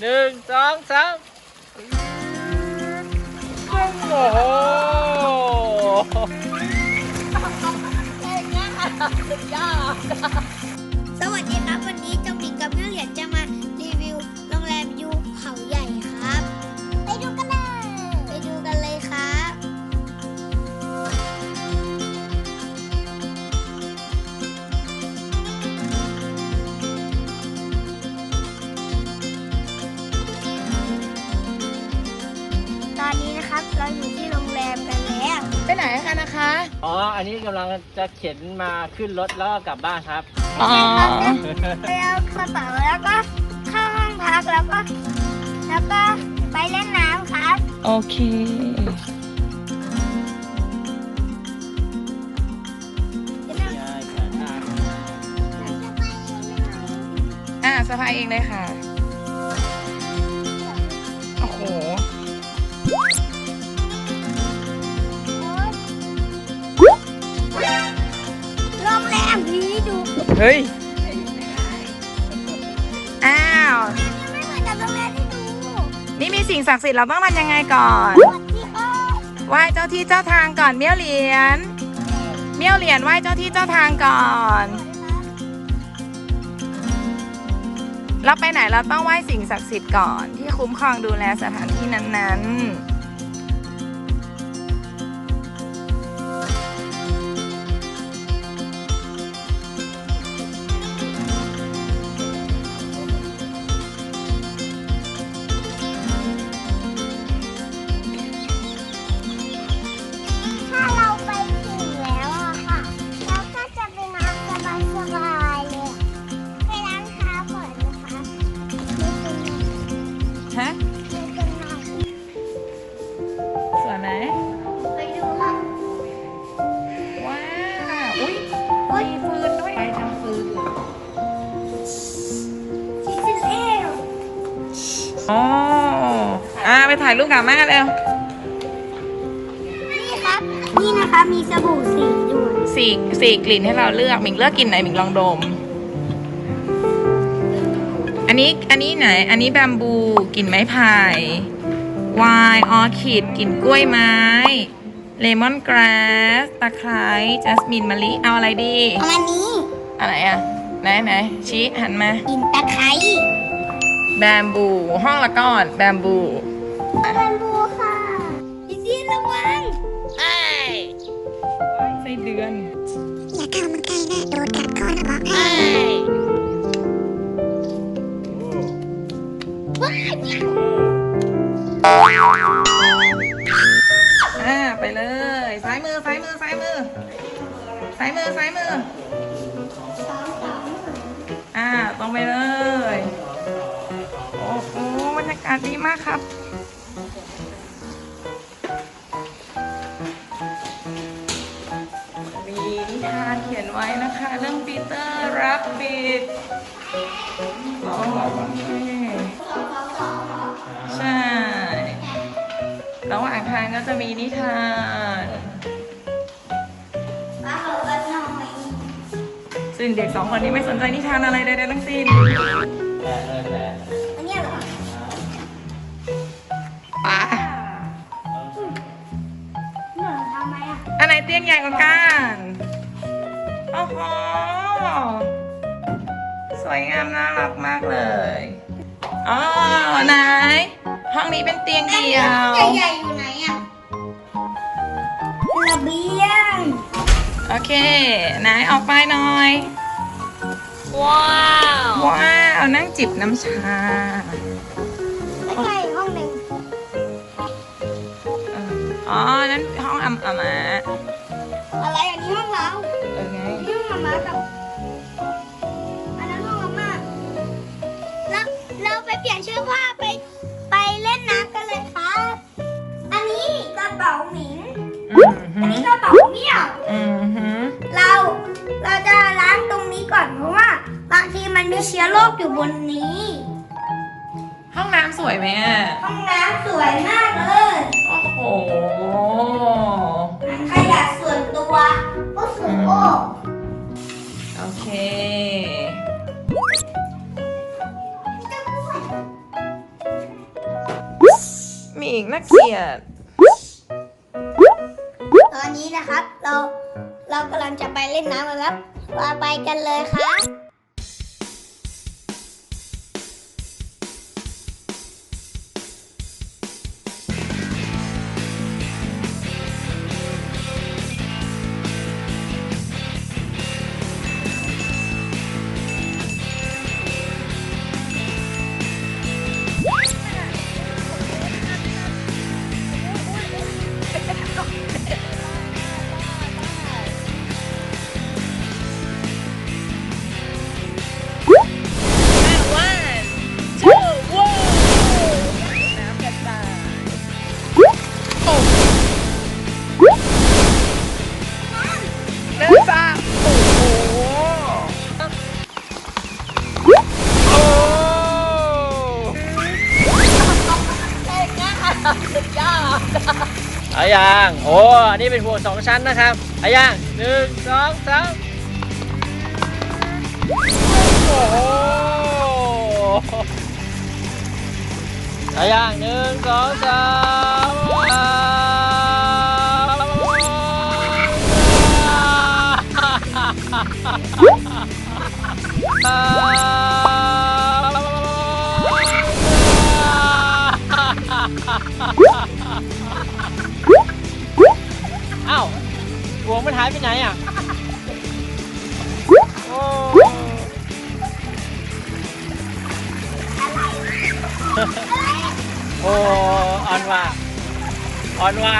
หนึ่งสองสามโอ้โหส คะ อ๋อ อันนี้กำลังจะเข็นมาขึ้นรถแล้วก็กลับบ้านครับ อ๋อ ไปเอากระเป๋าแล้วก็เข้าห้องพักแล้วก็ แล้วก็ไปเล่นน้ำครับ โอเค อ่าสะพายเองเลยค่ะ เฮ้ย อ้าว ไม่เหมือนกับโรงแรมที่ดูนี่มีสิ่งศักดิ์สิทธิ์เราต้องทำยังไงก่อน ที่อ้อไหว้เจ้าที่เจ้าทางก่อนเมี่ยวเหรียญ เมี่ยวเหรียญไหว้เจ้าที่เจ้าทางก่อน เราไปไหนเราต้องไหว้สิ่งศักดิ์สิทธิ์ก่อนที่คุ้มครองดูแลสถานที่นั้นๆ อ่าไปถ่ายรูปกับแม่เร็วนี่ครับ นี่นะคะมีสบู่สีด้วยสี่สี่กลิ่นให้เราเลือกหมิงเลือกกลิ่นไหนหมิงลองดม อันนี้อันนี้ไหน อันนี้แบมบูกลิ่นไม้ไผ่วายออคิดกลิ่นกล้วยไม้ เลมอนกราสตะไคร้จัสมินมะลิเอาอะไรดี เอามานี้อะไรอะ ไหนไหนชี้หันมา กินตะไคร้ แบมบู ห้องละก้อน แบมบู บันบูค่ะพี่ซีนระวังไส้เดือน อย่าเข้ามาใกล้นะโดนกัดคอนะบอกให้ว้ายเนี่ยอ่าไปเลยซ้ายมือซ้ายมือซ้ายมือซ้ายมือซ้ายมืออ่าตรงไปเลย โอ้โหบรรยากาศดีมากครับ ไว้นะคะ เรื่องปีเตอร์รับบิดโอเคใช่ระหว่างทางก็จะมีนิทานป้าเขาก็หน่อยซึ่งเด็กสองคนนี้ไม่สนใจนิทานอะไรใดๆทั้งสิ้นแต่เออแต่อันเนี้ยเหรอป่าหนูทำไมอะอันไหนเตียงใหญ่กว่ากันโอ้โหสวยงามน่ารักมากเลยอ๋อไหนห้องนี้เป็นเตียงเดียว ใหญ่ๆอยู่ไหนอะระเบียงโอเคไหนออกไปหน่อย ว้าวว้าวนั่งจิบน้ำชาแล้วก็อีกห้องหนึ่งเอออ๋อ นั่นห้องอำอามาอะไรอันนี้ห้องเรา เออไงอันนี้ห้องมาม่ากับอันนั้นห้องมาม่าแล้วเราไปเปลี่ยนเสื้อผ้าไปไปเล่นน้ำกันเลยครับอันนี้กระเป๋าหมิง อือหือันอนี้กระเป๋าเมี่ยว อือหือเราเราจะล้างตรงนี้ก่อนเพราะว่า บางทีมันมีเชื้อโรคอยู่บนนี้ ห้องน้ำสวยไหมอะ ห้องน้ำสวยมากเลยโอ้โหขยะส่วนตัวก็ โอเค มีอีกนักเกียรตอนนี้นะครับ เราเรากำลังจะไปเล่นน้ำกันครับาไปกันเลยครับ เอายังโอ้อันนี้เป็นหัวสองชั้นนะครับเอายังหนึ่งสองสามโอ้โหเอายังหนึ่งสองสามเมันหายไปไหนอะโอ้โอ้อ่อนว่างอ่อนว่า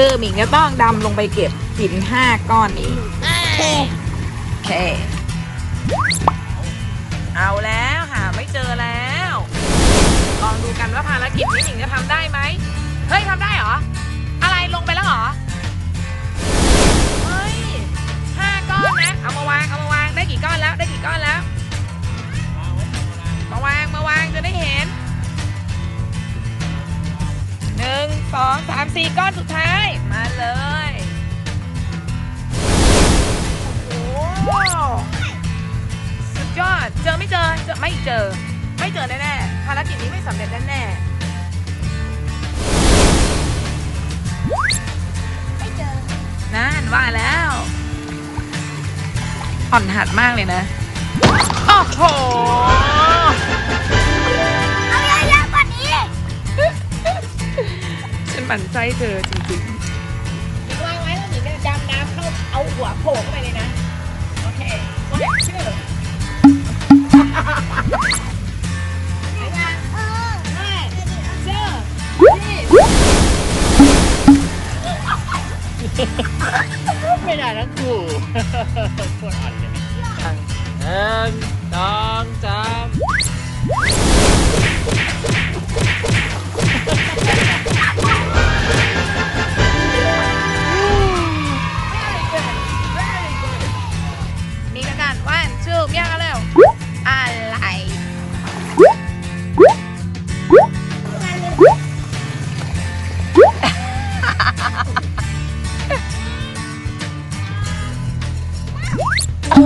คือหมิงจะต้องดำลงไปเก็บหินห้าก้อนนี้โอเค เอาแล้วหาไม่เจอแล้วลองดูกันว่าภารกิจนี้หมิงจะทำได้ไหมเฮ้ยทำได้เหรอ อะไรลงไปแล้วเหรอ เฮ้ยห้าก้อนนะ เอามาวางเอามาวางได้กี่ก้อนแล้วได้กี่ก้อนแล้ว สองสามสี่ก้อนสุดท้าย มาเลย โอ้โหสุดยอด เจอไม่เจอ เจอไม่เจอ ไม่เจอแน่ๆ ภารกิจนี้ไม่สำเร็จแน่ไม่เจอ ๆนั่นว่าแล้ว อ่อนหัดมากเลยนะ โอ้โห หมั่นไส้เธอจริงๆวางไว้แล้วหนีจะดำน้ำเข้าเอาหัวโผล่เข้าไปเลยนะ โอเคว่าชื่อ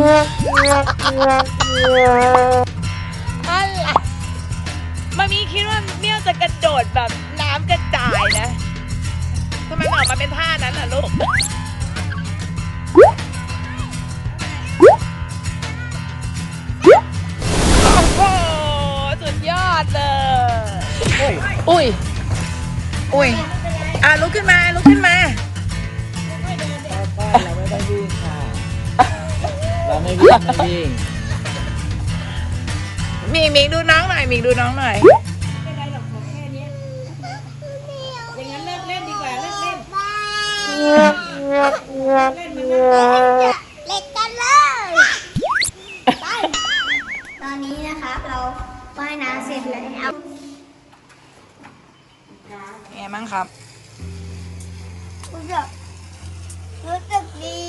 อะไรมามีคิดว่าเมี่ยวจะกระโดดแบบน้ำกระจายนะทำไมมันออกมาเป็นท่านั้นล่ะลูกโอ้โหสุดยอดเลย อุ้ย อุ้ย อะลุกขึ้นมา เราไม่วิ่งไม่วิ่งหมิงหมิงดูน้องหน่อยหมิงดูน้องหน่อยเล็กกันเลยไปตอนนี้นะคะ เราว่ายน้ำเสร็จแล้วไงบ้างครับ รู้สึกรู้สึกดี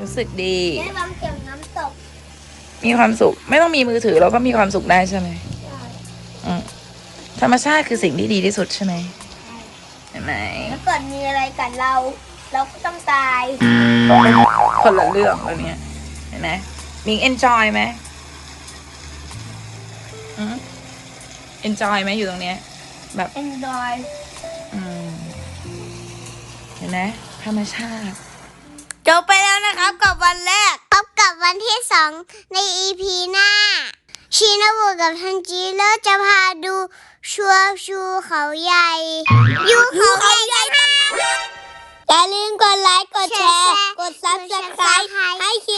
รู้สึกดี ได้ฟังเสียงน้ำตก มีความสุข ไม่ต้องมีมือถือเราก็มีความสุขได้ใช่ไหมอืมธรรมชาติคือสิ่งที่ดีที่สุดใช่ไหมเห็นไหมถ้าเกิดมีอะไรกับเรา เราก็ต้องตายคนละเรื่องแล้วเนี่ยเห็นไหมมิงเอนจอยไหมเอนจอยไหมอยู่ตรงเนี้ย แบบ enjoy อืมเห็นไหมธรรมชาติจบไปแล้วนะครับกับวันแรกพบ กับวันที่สองใน EP หน้าชีนบุกับทันจีเลอร์จะพาดูชัวร์ชูเขาใหญ่ยูเขาใหญ่กันอย่าลืมกดไลค์ กดแชร์ กดซับสไครต์ให้ค